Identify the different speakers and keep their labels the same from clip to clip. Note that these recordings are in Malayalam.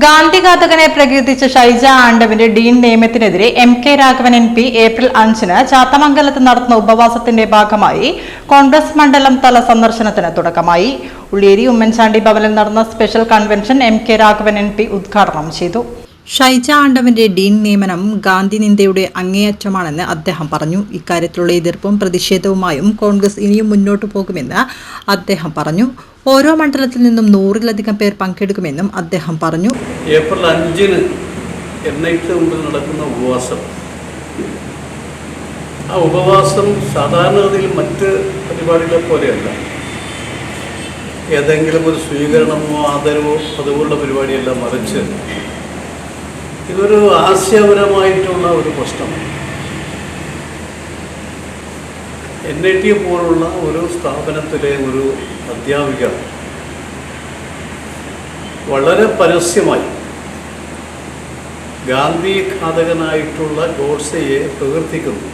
Speaker 1: ഗാന്ധിഘാതകനെ പ്രകീർത്തിച്ച ഷൈജ ആണ്ടവിന്റെ ഡീൻ നിയമത്തിനെതിരെ M K Raghavan M P April അഞ്ചിന് ചാത്തമംഗലത്ത് നടത്തുന്ന ഉപവാസത്തിന്റെ ഭാഗമായി കോൺഗ്രസ് മണ്ഡലം തല സന്ദർശനത്തിന് തുടക്കമായി. ഉള്ളിയേരി ഉമ്മൻചാണ്ടി ഭവനിൽ നടന്ന special convention M K Raghavan M P ഉദ്ഘാടനം ചെയ്തു. ഷൈജ ആണ്ടവന്റെ ഡീൻ നിയമനം ഗാന്ധി നിന്ദയുടെ അങ്ങേയറ്റമാണെന്ന് അദ്ദേഹം പറഞ്ഞു. ഇക്കാര്യത്തിലുള്ള എതിർപ്പും പ്രതിഷേധവുമായും കോൺഗ്രസ് ഇനിയും മുന്നോട്ടു പോകുമെന്ന് അദ്ദേഹം പറഞ്ഞു. ഓരോ മണ്ഡലത്തിൽ നിന്നും നൂറിലധികം പേർ പങ്കെടുക്കുമെന്നും അദ്ദേഹം പറഞ്ഞു.
Speaker 2: ഏപ്രിൽ അഞ്ചിന് എൻ ഐക്ക് മുമ്പിൽ നടക്കുന്ന ഉപവാസം. ആ ഉപവാസം സാധാരണഗതിയിൽ മറ്റ് പരിപാടികളെ പോലെയല്ല. ഏതെങ്കിലും ഒരു സ്വീകരണമോ ആദരവോ അതുപോലുള്ള പരിപാടിയല്ല മറിച്ച്. ഇതൊരു ആശയപരമായിട്ടുള്ള ഒരു പ്രശ്നമാണ്. എൻ ഐ ടി പോലുള്ള ഒരു സ്ഥാപനത്തിലെ ഒരു അധ്യാപിക വളരെ പരസ്യമായി ഗാന്ധി ഘാതകനായിട്ടുള്ള ഗോഡ്സെയെ പ്രകീർത്തിക്കുന്നു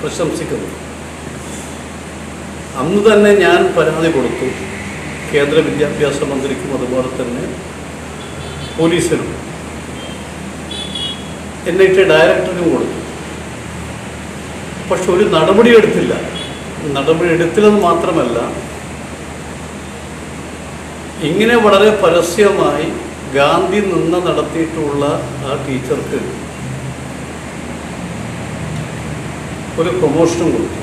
Speaker 2: പ്രശംസിക്കുന്നു. അന്ന് തന്നെ ഞാൻ പരാതി കൊടുത്തു. കേന്ദ്ര വിദ്യാഭ്യാസ മന്ത്രിക്കും അതുപോലെ തന്നെ പോലീസിനും. എൻ ഐ ടി ഡയറക്ടറിനും കൊടുത്തു. പക്ഷെ ഒരു നടപടി എടുത്തില്ല നടപടി എടുത്തില്ലെന്ന് മാത്രമല്ല ഇങ്ങനെ വളരെ പരസ്യമായി ഗാന്ധി നിന്ന് നടത്തിയിട്ടുള്ള ആ ടീച്ചർക്ക് ഒരു പ്രൊമോഷനും കൊടുത്തു.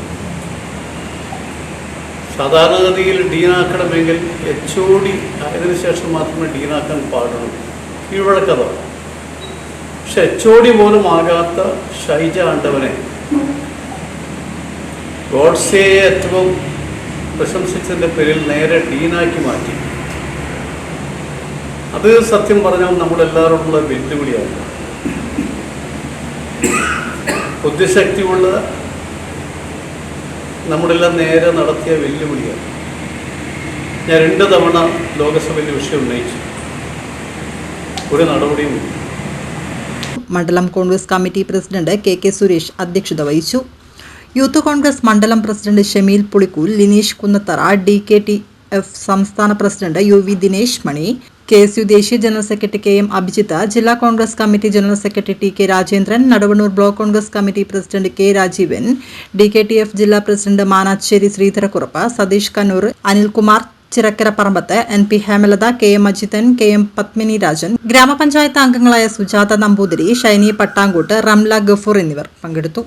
Speaker 2: സാധാരണഗതിയിൽ ഡീനാക്കണമെങ്കിൽ എച്ച് ഒ ഡി ആയതിനു ശേഷം മാത്രമേ ഡീനാക്കാൻ പാടുള്ളൂ. കീഴ്വഴക്കതാണ് പക്ഷെ എച്ച് ഒ ഡി പോലും ആകാത്ത ഷൈജ ആണ്ടവനെ ഗോഡ്സെയെ ഏറ്റവും പ്രശംസിച്ചതിന്റെ പേരിൽ നേരെ ഡീനാക്കി മാറ്റി. അത് സത്യം പറഞ്ഞാൽ നമ്മളെല്ലാവരോടുള്ള വെല്ലുവിളിയാണ്. ബുദ്ധിശക്തിയുള്ള നമ്മളെല്ലാം നേരെ നടത്തിയ വെല്ലുവിളിയാണ്. ഞാൻ രണ്ട് തവണ ലോകസഭയിൽ വിഷയം ഉന്നയിച്ചു. ഒരു നടപടിയും
Speaker 1: മണ്ഡലം Congress committee president K K Suresh അധ്യക്ഷത വഹിച്ചു. യൂത്ത് കോൺഗ്രസ് മണ്ഡലം president Shameel Pulikkool Lineesh Kunnathara D K T F സംസ്ഥാന president U V Dinesh Mani K S U ദേശീയ general secretary K M Abhijith ജില്ലാ Congress committee general secretary T K Rajendran Naduvannur block Congress committee president K Rajeevan D K T F ജില്ലാ president Manacheri Sreedharakurup Satheesh Kannur Anilkumar Chirakkara Parambath N P Hemalatha K M Ajithan K M Padmini Rajan ഗ്രാമപഞ്ചായത്ത് അംഗങ്ങളായ സുജാത നമ്പൂതിരി ഷൈനി പട്ടാങ്കൂട്ട് റംല ഗഫൂർ എന്നിവർ പങ്കെടുത്തു.